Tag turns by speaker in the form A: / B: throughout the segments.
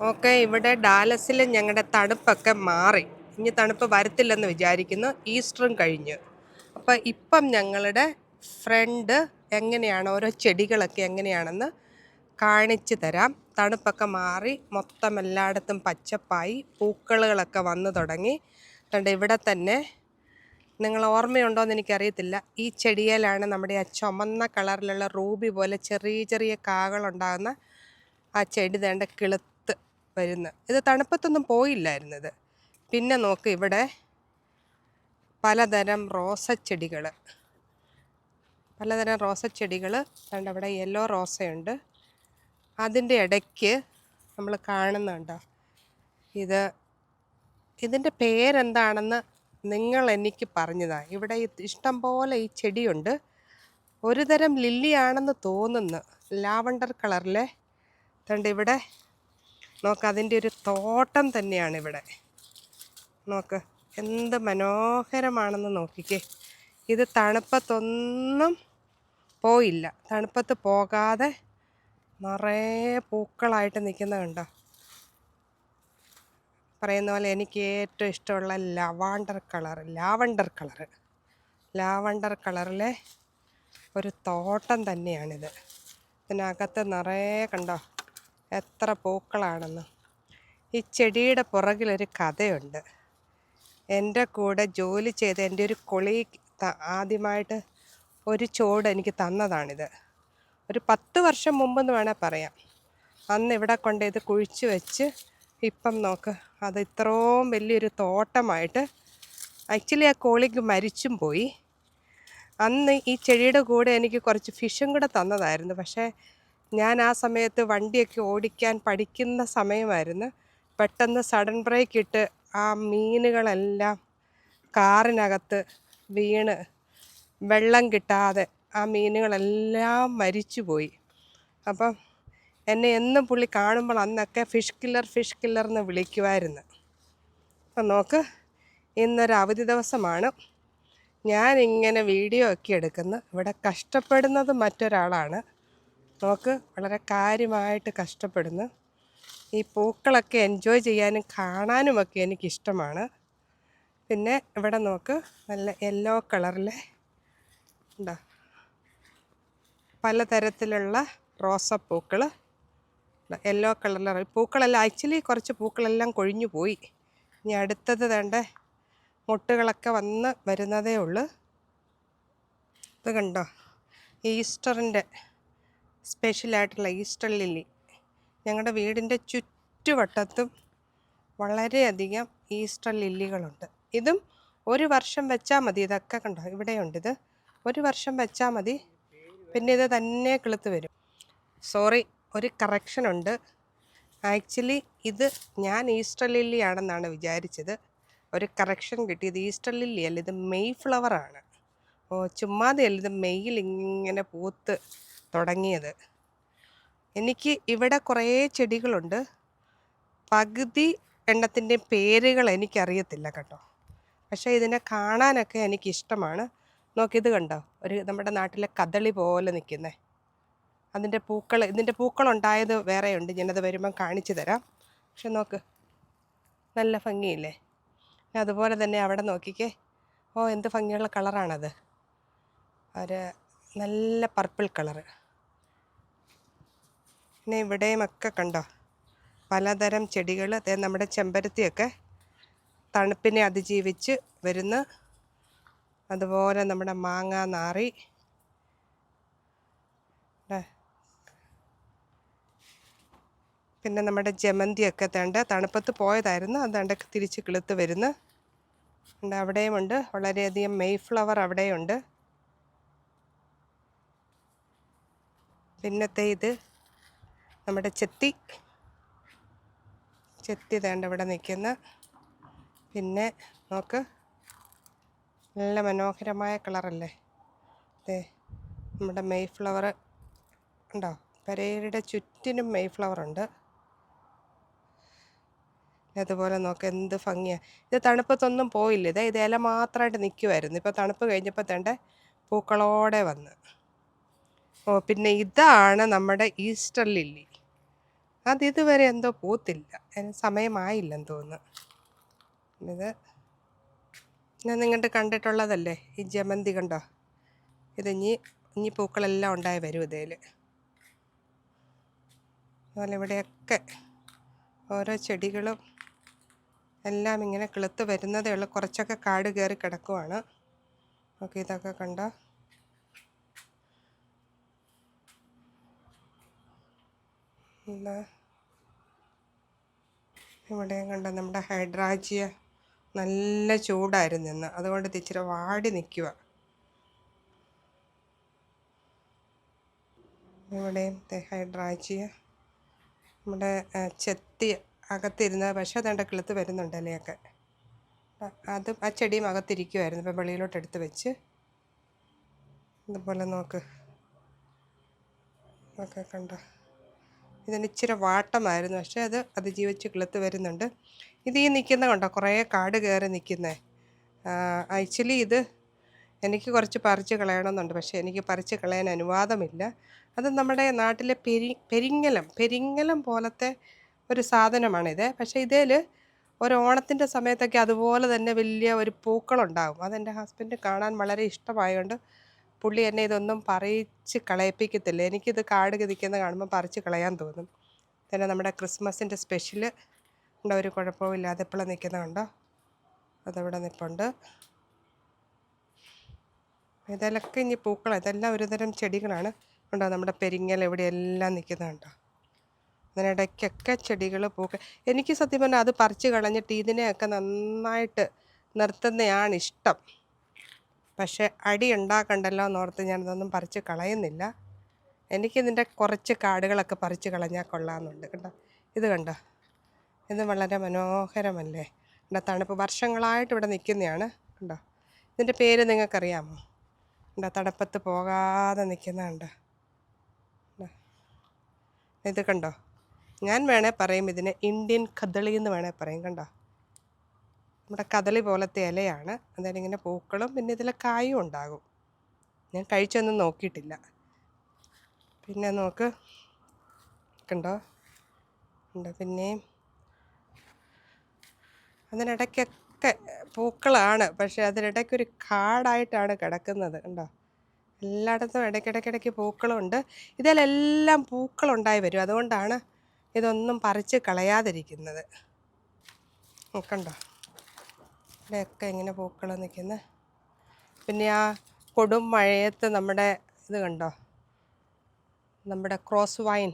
A: Okay ഇവിടെ ഡാലസിൽ ഞങ്ങളുടെ തണുപ്പൊക്കെ മാറി. ഇനി തണുപ്പ് വരത്തില്ലെന്ന് വിചാരിക്കുന്നു. ഈസ്റ്ററും കഴിഞ്ഞു. അപ്പോൾ ഇപ്പം ഞങ്ങളുടെ ഫ്രണ്ട് എങ്ങനെയാണ് ഓരോ ചെടികളൊക്കെ എങ്ങനെയാണെന്ന് കാണിച്ചു തരാം. തണുപ്പൊക്കെ മാറി മൊത്തം എല്ലായിടത്തും പച്ചപ്പായി പൂക്കളുകളൊക്കെ വന്നു തുടങ്ങി. അതുകൊണ്ട് ഇവിടെ തന്നെ നിങ്ങൾ ഓർമ്മയുണ്ടോ എന്ന് എനിക്കറിയത്തില്ല. ഈ ചെടിയിലാണ് നമ്മുടെ ആ ചുമന്ന കളറിലുള്ള റൂബി പോലെ ചെറിയ ചെറിയ കാകളുണ്ടാകുന്ന ആ ചെടി തേണ്ട കിളുത്ത് വരുന്നു. ഇത് തണുപ്പത്തൊന്നും പോയില്ലായിരുന്നത്. പിന്നെ നോക്ക് ഇവിടെ പലതരം റോസച്ചെടികൾ പലതരം റോസച്ചെടികൾ കണ്ട അവിടെ യെല്ലോ റോസയുണ്ട്. അതിന്റെ ഇടയ്ക്ക് നമ്മൾ കാണുന്നുണ്ടോ? ഇത് ഇതിന്റെ പേരെന്താണെന്ന് നിങ്ങൾ എനിക്ക് പറഞ്ഞതാ. ഇവിടെ ഇഷ്ടം പോലെ ഈ ചെടിയുണ്ട്. ഒരു തരം ലില്ലിയാണെന്ന് തോന്നുന്നു. ലാവണ്ടർ കളറിലെ. അതുകൊണ്ട് ഇവിടെ നോക്ക് അതിന്റെ ഒരു തോട്ടം തന്നെയാണ് ഇവിടെ. നോക്ക് എന്ത് മനോഹരമാണെന്ന് നോക്കിക്കേ. ഇത് തണുപ്പത്തൊന്നും പോയില്ല. തണുപ്പത്ത് പോകാതെ നിറയെ പൂക്കളായിട്ട് നിൽക്കുന്ന കണ്ടോ? പറയുന്ന പോലെ എനിക്ക് ഏറ്റവും ഇഷ്ടമുള്ള lavender colour lavender colour. Lavender കളറിലെ ഒരു തോട്ടം തന്നെയാണിത്. ഇതിനകത്ത് നിറയെ കണ്ടോ? എത്ര പൂക്കളാണെന്ന്. ഈ ചെടിയുടെ പുറകിലൊരു കഥയുണ്ട്. എന്റെ കൂടെ ജോലി ചെയ്ത എന്റെ ഒരു കൊളി ആദ്യമായിട്ട് ഒരു ചോട് എനിക്ക് തന്നതാണിത്. ഒരു പത്ത് വർഷം മുമ്പെന്ന് വേണേൽ പറയാം. അന്ന് ഇവിടെ കൊണ്ട് ഇത് കുഴിച്ച് വെച്ച് ഇപ്പം നോക്ക് അത് ഇത്രയും വലിയൊരു തോട്ടമായിട്ട് ആക്ച്വലി ആ കോളിക്ക് മരിച്ചും പോയി. അന്ന് ഈ ചെടിയുടെ കൂടെ എനിക്ക് കുറച്ച് ഫിഷും കൂടെ തന്നതായിരുന്നു. പക്ഷേ ഞാൻ ആ സമയത്ത് വണ്ടിയൊക്കെ ഓടിക്കാൻ പഠിക്കുന്ന സമയമായിരുന്നു. പെട്ടെന്ന് സഡൻ ബ്രേക്ക് ഇട്ട് ആ മീനുകളെല്ലാം കാറിനകത്ത് വീണ് വെള്ളം കിട്ടാതെ ആ മീനുകളെല്ലാം മരിച്ചുപോയി. അപ്പം എന്നെ എന്നും പുള്ളി കാണുമ്പോൾ അന്നൊക്കെ ഫിഷ് കില്ലർ ഫിഷ് കില്ലർ എന്ന് വിളിക്കുമായിരുന്നു. അപ്പം നോക്ക് ഇന്നൊരു അവധി ദിവസമാണ്. ഞാനിങ്ങനെ വീഡിയോ ഒക്കെ എടുക്കുന്നു. ഇവിടെ കഷ്ടപ്പെടുന്നത് മറ്റൊരാളാണ്. നോക്ക് വളരെ കാര്യമായിട്ട് കഷ്ടപ്പെടുന്നു. ഈ പൂക്കളൊക്കെ എൻജോയ് ചെയ്യാനും കാണാനുമൊക്കെ എനിക്കിഷ്ടമാണ്. പിന്നെ ഇവിടെ നമുക്ക് നല്ല യെല്ലോ കളറിലെ ഉണ്ടോ? പലതരത്തിലുള്ള റോസപ്പൂക്കൾ. യെല്ലോ കളറിലെ പൂക്കളെല്ലാം ആക്ച്വലി കുറച്ച് പൂക്കളെല്ലാം കൊഴിഞ്ഞു പോയി. ഇനി അടുത്തത് വേണ്ട? മുട്ടുകളൊക്കെ വന്ന് വരുന്നതേ ഉള്ളൂ. ഇത് കണ്ടോ? ഈസ്റ്ററിന്റെ സ്പെഷ്യലായിട്ടുള്ള ഈസ്റ്റർ ലില്ലി. ഞങ്ങളുടെ വീടിന്റെ ചുറ്റുവട്ടത്തും വളരെയധികം ഈസ്റ്റർ ലില്ലികളുണ്ട്. ഇതും ഒരു വർഷം വെച്ചാൽ മതി. ഇതൊക്കെ കണ്ടോ? ഇവിടെയുണ്ട് ഇത്. ഒരു വർഷം വെച്ചാൽ മതി. പിന്നെ ഇത് തന്നെ കിളുത്ത് വരും. സോറി ഒരു കറക്ഷൻ ഉണ്ട്. ആക്ച്വലി ഇത് ഞാൻ ഈസ്റ്റർ ലില്ലി ആണെന്നാണ് വിചാരിച്ചത്. ഒരു കറക്ഷൻ കിട്ടി. ഇത് ഈസ്റ്റർ ലില്ലി അല്ല ഇത് മെയ് ഫ്ലവറാണ്. ഓ ചുമ്മാതെയല്ല ഇത് മെയ്യിൽ ഇങ്ങനെ പൂത്ത് തുടങ്ങിയത്. എനിക്ക് ഇവിടെ കുറേ ചെടികളുണ്ട്. പകുതി എണ്ണത്തിന്റെ പേരുകൾ എനിക്കറിയത്തില്ല കേട്ടോ. പക്ഷേ ഇതിനെ കാണാനൊക്കെ എനിക്കിഷ്ടമാണ്. നോക്കിയത് കണ്ടോ? ഒരു നമ്മുടെ നാട്ടിലെ കദളി പോലെ നിൽക്കുന്നേ. അതിന്റെ പൂക്കൾ ഇതിന്റെ പൂക്കളുണ്ടായത് വേറെയുണ്ട്. ഞാനത് വരുമ്പം കാണിച്ചു തരാം. പക്ഷെ നോക്ക് നല്ല ഭംഗിയില്ലേ? അതുപോലെ തന്നെ അവിടെ നോക്കിക്കേ. ഓ എന്ത് ഭംഗിയുള്ള കളറാണത്. ഒരു നല്ല പർപ്പിൾ കളറ്. പിന്നെ ഇവിടെയും ഒക്കെ കണ്ടോ? പലതരം ചെടികൾ നമ്മുടെ ചെമ്പരത്തിയൊക്കെ തണുപ്പിനെ അതിജീവിച്ച് വരുന്ന അതുപോലെ നമ്മുടെ മാങ്ങ നാറി. പിന്നെ നമ്മുടെ ജമന്തിയൊക്കെ തേണ്ട തണുപ്പത്ത് പോയതായിരുന്നു. അതാണ്ട് തിരിച്ച് കിളുത്ത് വരുന്നു. ഉണ്ട് അവിടെയുമുണ്ട്. വളരെയധികം മെയ് ഫ്ലവർ അവിടെയുണ്ട്. പിന്നത്തെ ഇത് നമ്മുടെ ചെത്തി. ചെത്തി തേണ്ട ഇവിടെ നിൽക്കുന്ന. പിന്നെ നോക്ക് നല്ല മനോഹരമായ കളറല്ലേ? അതെ നമ്മുടെ മെയ് ഫ്ലവർ ഉണ്ടോ? പരേരുടെ ചുറ്റിനും മെയ് ഫ്ലവർ ഉണ്ട്. അതുപോലെ നോക്ക് എന്ത് ഭംഗിയാണ് ഇത് തണുപ്പത്തൊന്നും പോയില്ല. ഇതേ ഇത് ഇല മാത്രമായിട്ട് നിൽക്കുമായിരുന്നു ഇപ്പോൾ തണുപ്പ് കഴിഞ്ഞപ്പോൾ തേണ്ട പൂക്കളോടെ വന്ന്. ഓ പിന്നെ ഇതാണ് നമ്മുടെ ഈസ്റ്റർ ലില്ലി. അത് ഇതുവരെ എന്തോ പൂത്തില്ല. അതിന് സമയമായില്ലെന്ന് തോന്നുന്നു. ഇത് ഞാൻ നിങ്ങളുടെ കണ്ടിട്ടുള്ളതല്ലേ? ഈ ജമന്തി കണ്ടോ? ഇത് ഇനി ഇനി പൂക്കളെല്ലാം ഉണ്ടായി വരും ഇതേൽ. അതുപോലെ ഇവിടെയൊക്കെ ഓരോ ചെടികളും എല്ലാം ഇങ്ങനെ കിളുത്ത് വരുന്നതേ ഉള്ളൂ. കുറച്ചൊക്കെ കാട് കയറി കിടക്കുവാണ്. ഓക്കെ ഇതൊക്കെ കണ്ടോ? എന്താ ഇവിടെയും കണ്ട നമ്മുടെ ഹൈഡ്രാജിയ നല്ല ചൂടായിരുന്നു ഇന്ന്. അതുകൊണ്ട് തിച്ചിരി വാടി നിൽക്കുക ഇവിടെയും ഹൈഡ്രാജിയ. നമ്മുടെ ചെത്തി അകത്തിരുന്ന പക്ഷേ അതേണ്ട കിളുത്ത് വരുന്നുണ്ട് ഇലയൊക്കെ. അത് ആ ചെടിയും അകത്തിരിക്കുമായിരുന്നു ഇപ്പം വെളിയിലോട്ട് എടുത്ത് വെച്ച്. ഇതുപോലെ നോക്ക്. ഒക്കെ കണ്ടോ? ഇതിന് ഇച്ചിരി വാട്ടമായിരുന്നു. പക്ഷേ അത് അതിജീവിച്ച് കിളുത്ത് വരുന്നുണ്ട്. ഇത് ഈ നിൽക്കുന്ന കണ്ടോ? കുറേ കാട് കയറി നിൽക്കുന്നേ. ആക്ച്വലി ഇത് എനിക്ക് കുറച്ച് പറിച്ച് കളയണമെന്നുണ്ട്. പക്ഷേ എനിക്ക് പറിച്ച് കളയാൻ അനുവാദമില്ല. അത് നമ്മുടെ നാട്ടിലെ പെരി പെരിങ്ങലം പെരിങ്ങലം പോലത്തെ ഒരു സാധനമാണിത് പക്ഷേ ഇതിൽ ഒരു ഓണത്തിന്റെ സമയത്തൊക്കെ അതുപോലെ തന്നെ വലിയ ഒരു പൂക്കളുണ്ടാകും അതെന്റെ ഹസ്ബൻഡ് കാണാൻ വളരെ ഇഷ്ടമായതുകൊണ്ട് പുള്ളി എന്നെ ഇതൊന്നും പറിച്ച് കളയിപ്പിക്കത്തില്ല. എനിക്കിത് കാട് കിതിക്കുന്ന കാണുമ്പോൾ പറിച്ച് കളയാൻ തോന്നും. തന്നെ നമ്മുടെ ക്രിസ്മസിന്റെ സ്പെഷ്യൽ ഇവിടെ ഒരു കുഴപ്പമില്ലാതെ എപ്പോഴും നിൽക്കുന്ന കണ്ടോ? അതവിടെ നിൽപ്പുണ്ട് ഇതിലൊക്കെ ഇനി പൂക്കൾ ഇതെല്ലാം ഒരുതരം ചെടികളാണ്. ഉണ്ടോ നമ്മുടെ പെരിങ്ങൽ ഇവിടെ എല്ലാം നിൽക്കുന്നുണ്ടോ അതിനിടയ്ക്കൊക്കെ ചെടികൾ പൂക്കൾ. എനിക്ക് സത്യം പറഞ്ഞാൽ അത് പറിച്ച് കളഞ്ഞിട്ട് ഇതിനെയൊക്കെ നന്നായിട്ട് നിർത്തുന്നതാണ് ഇഷ്ടം പക്ഷേ അടി ഉണ്ടാക്കണ്ടല്ലോ എന്നോർത്ത് ഞാനിതൊന്നും പറിച്ച് കളയുന്നില്ല. എനിക്കിതിന്റെ കുറച്ച് കാടുകളൊക്കെ പറിച്ച് കളഞ്ഞാൽ കൊള്ളാമെന്നുണ്ട് കേട്ടോ ഇത് കണ്ടോ? ഇത് വളരെ മനോഹരമല്ലേ? കണ്ടോ? തണുപ്പ് വർഷങ്ങളായിട്ട് ഇവിടെ നിൽക്കുന്നതാണ് കണ്ടോ? ഇതിന്റെ പേര് നിങ്ങൾക്കറിയാമോ? കണ്ടോ? തണുപ്പത്ത് പോകാതെ നിൽക്കുന്ന കണ്ടോ? കണ്ടോ? ഇത് കണ്ടോ? ഞാൻ വേണേൽ പറയും ഇതിനെ ഇന്ത്യൻ കദളി എന്ന് വേണേൽ പറയും കണ്ടോ? നമ്മുടെ കദളി പോലത്തെ ഇലയാണ്. അതായത് ഇങ്ങനെ പൂക്കളും പിന്നെ ഇതിൽ കായും ഉണ്ടാകും. ഞാൻ കഴിച്ചൊന്നും നോക്കിയിട്ടില്ല. പിന്നെ നോക്ക്. കണ്ടോ? ഉണ്ട് പിന്നെയും അതിനിടയ്ക്കൊക്കെ പൂക്കളാണ്. പക്ഷേ അതിനിടയ്ക്കൊരു കാടായിട്ടാണ് കിടക്കുന്നത്. കണ്ടോ? എല്ലായിടത്തും ഇടയ്ക്കിടയ്ക്കിടയ്ക്ക് പൂക്കളുണ്ട്. ഇതിലെല്ലാം പൂക്കളുണ്ടായി വരും. അതുകൊണ്ടാണ് ഇതൊന്നും പറിച്ച് കളയാതിരിക്കുന്നത്. കണ്ടോ? ഇവിടെയൊക്കെ ഇങ്ങനെ പൂക്കൾ നിൽക്കുന്നത് പിന്നെ ആ കൊടും മഴയത്ത് നമ്മുടെ ഇത് കണ്ടോ? നമ്മുടെ ക്രോസ് വൈൻ.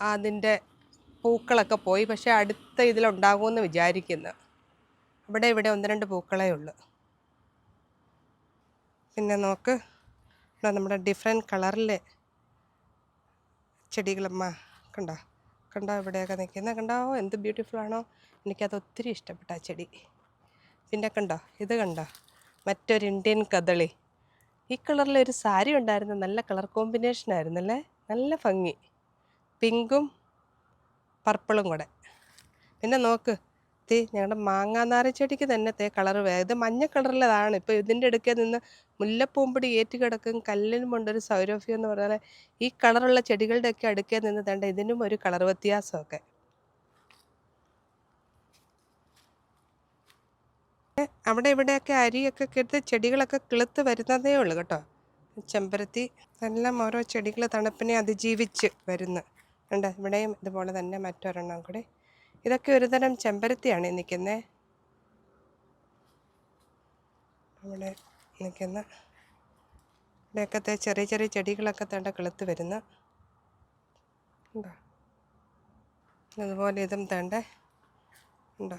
A: അതിന്റെ പൂക്കളൊക്കെ പോയി. പക്ഷേ അടുത്ത ഇതിലുണ്ടാകുമെന്ന് വിചാരിക്കുന്നു. അവിടെ ഇവിടെ ഒന്ന് രണ്ട് പൂക്കളേ ഉള്ളൂ. പിന്നെ നോക്ക്. നമ്മുടെ ഡിഫറെന്റ് കളറിലെ ചെടികളമ്മ കണ്ടോ? കണ്ടോ? ഇവിടെയൊക്കെ നിൽക്കുന്നത് കണ്ടോ? എന്ത് ബ്യൂട്ടിഫുൾ ആണോ? എനിക്കത് ഒത്തിരി ഇഷ്ടപ്പെട്ട ആ ചെടി. പിന്നെ കണ്ടോ? ഇത് കണ്ടോ? മറ്റൊരു ഇന്ത്യൻ കദളി. ഈ കളറിൽ ഒരു സാരി ഉണ്ടായിരുന്നു. നല്ല കളർ കോമ്പിനേഷൻ ആയിരുന്നല്ലേ? നല്ല ഭംഗി. പിങ്കും പർപ്പിളും കൂടെ. പിന്നെ നോക്ക്. തേ ഞങ്ങളുടെ മാങ്ങാനാര ചെടിക്ക് തന്നെ തേ കളർ വേ ഇത് മഞ്ഞ കളറിലതാണ്. ഇപ്പോൾ ഇതിന്റെ ഇടയ്ക്ക് നിന്ന് മുല്ലപ്പൂമ്പൊടി ഏറ്റു കിടക്കും കല്ലിനും കൊണ്ടൊരു സൗരഭ്യം എന്ന് പറഞ്ഞാൽ ഈ കളറുള്ള ചെടികളുടെയൊക്കെ അടുക്കേ നിന്ന് തേണ്ട ഇതിനും ഒരു കളർ വ്യത്യാസമൊക്കെ അവിടെ ഇവിടെയൊക്കെ അരിയൊക്കെ കെടുത്ത് ചെടികളൊക്കെ കിളുത്ത് വരുന്നതേ ഉള്ളൂ കേട്ടോ. ചെമ്പരത്തി എല്ലാം ഓരോ ചെടികൾ തണുപ്പിനെ അതിജീവിച്ച് വരുന്നു. ഉണ്ട് ഇവിടെയും ഇതുപോലെ തന്നെ മറ്റൊരെണ്ണം കൂടി. ഇതൊക്കെ ഒരുതരം ചെമ്പരത്തിയാണ് നിൽക്കുന്നത് ഇവിടെ നിൽക്കുന്ന ഇവിടെയൊക്കെ ചെറിയ ചെറിയ ചെടികളൊക്കെ തണ്ട കിളുത്ത് വരുന്ന. ഉണ്ടോ? അതുപോലെ ഇതും തണ്ട. ഉണ്ടോ?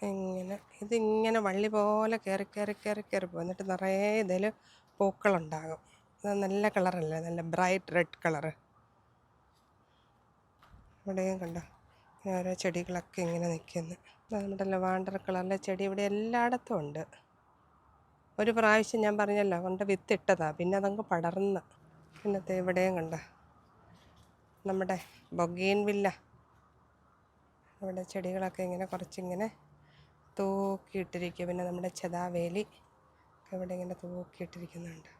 A: ഇങ്ങനെ ഇതിങ്ങനെ വള്ളി പോലെ കയറി കയറി കയറി കയറി പോകും. എന്നിട്ട് നിറയെ ഇതിൽ പൂക്കളുണ്ടാകും. ഇത് നല്ല കളറല്ലേ? നല്ല ബ്രൈറ്റ് റെഡ് കളറ്. ഇവിടെയും കണ്ടോ? ഇങ്ങനെ ഓരോ ചെടികളൊക്കെ ഇങ്ങനെ നിൽക്കുന്നു. നമ്മുടെ ലവാണ്ടർ കളറിലെ ചെടി ഇവിടെ എല്ലായിടത്തും ഉണ്ട്. ഒരു പ്രാവശ്യം ഞാൻ പറഞ്ഞല്ലോ കൊണ്ട് വിത്തിട്ടതാ പിന്നെ അതങ്ങ് പടർന്ന്. പിന്നത്തെ ഇവിടെയും കണ്ട? നമ്മുടെ ബൊഗീൻ വില്ല. ഇവിടെ ചെടികളൊക്കെ ഇങ്ങനെ കുറച്ചിങ്ങനെ തൂക്കിയിട്ടിരിക്കുക പിന്നെ നമ്മുടെ ചെതാവേലി ഇവിടെ ഇങ്ങനെ തൂക്കിയിട്ടിരിക്കുന്നുണ്ട്.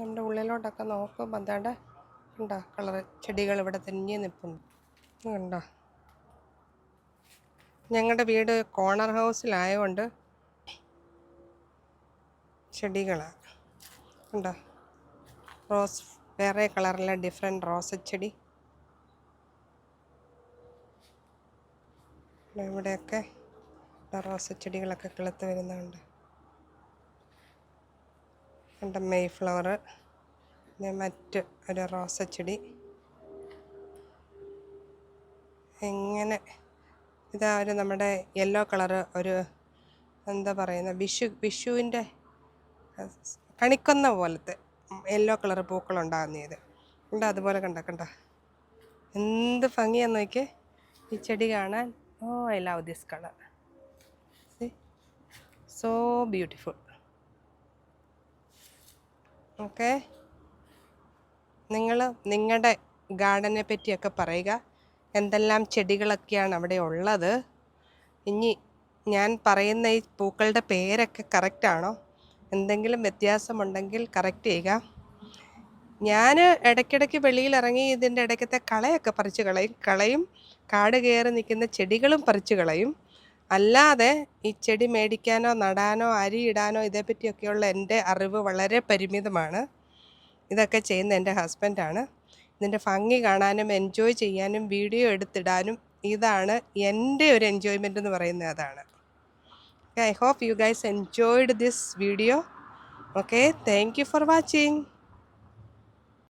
A: നമ്മുടെ ഉള്ളിലോട്ടൊക്കെ നോക്കുമ്പോൾ എന്താണ്ട് കണ്ടോ? കളറ്. ചെടികൾ ഇവിടെ തന്നെ നിൽപ്പുണ്ട് കണ്ടോ? ഞങ്ങളുടെ വീട് കോണർ ഹൗസിലായതുകൊണ്ട് ചെടികളാണ് കണ്ടോ? റോസ് വേറെ കളറിലെ ഡിഫറെന്റ് റോസ് ചെടി. ഇവിടെയൊക്കെ റോസ് ചെടികളൊക്കെ കിളുത്ത് വരുന്നുണ്ട്. കണ്ട? മെയ് ഫ്ലവർ പിന്നെ മറ്റ് ഒരു റോസച്ചെടി. എങ്ങനെ ഇതാ ഒരു നമ്മുടെ യെല്ലോ കളറ് ഒരു എന്താ പറയുന്ന വിഷു വിഷുവിന്റെ കണിക്കൊന്ന പോലത്തെ യെല്ലോ കളർ പൂക്കളുണ്ടാകുന്നത്. ഉണ്ട് അതുപോലെ കണ്ട കണ്ട? എന്ത് ഭംഗിയാന്ന് നോക്കിയേ. ഈ ചെടി കാണാൻ ഓ I love this colour so beautiful okay നിങ്ങൾ നിങ്ങളുടെ ഗാർഡനെ പറ്റിയൊക്കെ പറയുക. എന്തെല്ലാം ചെടികളൊക്കെയാണ് അവിടെ ഉള്ളത്. ഇനി ഞാൻ പറയുന്ന ഈ പൂക്കളുടെ പേരൊക്കെ കറക്റ്റാണോ എന്തെങ്കിലും വ്യത്യാസമുണ്ടെങ്കിൽ കറക്റ്റ് ചെയ്യുക. ഞാൻ ഇടയ്ക്കിടയ്ക്ക് വെളിയിലിറങ്ങി ഇതിന്റെ ഇടയ്ക്കത്തെ കളയൊക്കെ പറിച്ച് കളയും. കളയും. കാട് കയറി നിൽക്കുന്ന ചെടികളും പറിച്ച് കളയും. അല്ലാതെ ഈ ചെടി മേടിക്കാനോ നടാനോ അരി ഇടാനോ ഇതേപ്പറ്റിയൊക്കെയുള്ള എന്റെ അറിവ് വളരെ പരിമിതമാണ്. ഇതൊക്കെ ചെയ്യുന്ന എന്റെ ഹസ്ബൻഡാണ്. ഇതിന്റെ ഭംഗി കാണാനും എൻജോയ് ചെയ്യാനും വീഡിയോ എടുത്തിടാനും ഇതാണ് എന്റെ ഒരു എൻജോയ്മെന്റ് എന്ന് പറയുന്നത് അതാണ്. I hope you guys enjoyed this video. Okay thank for watching.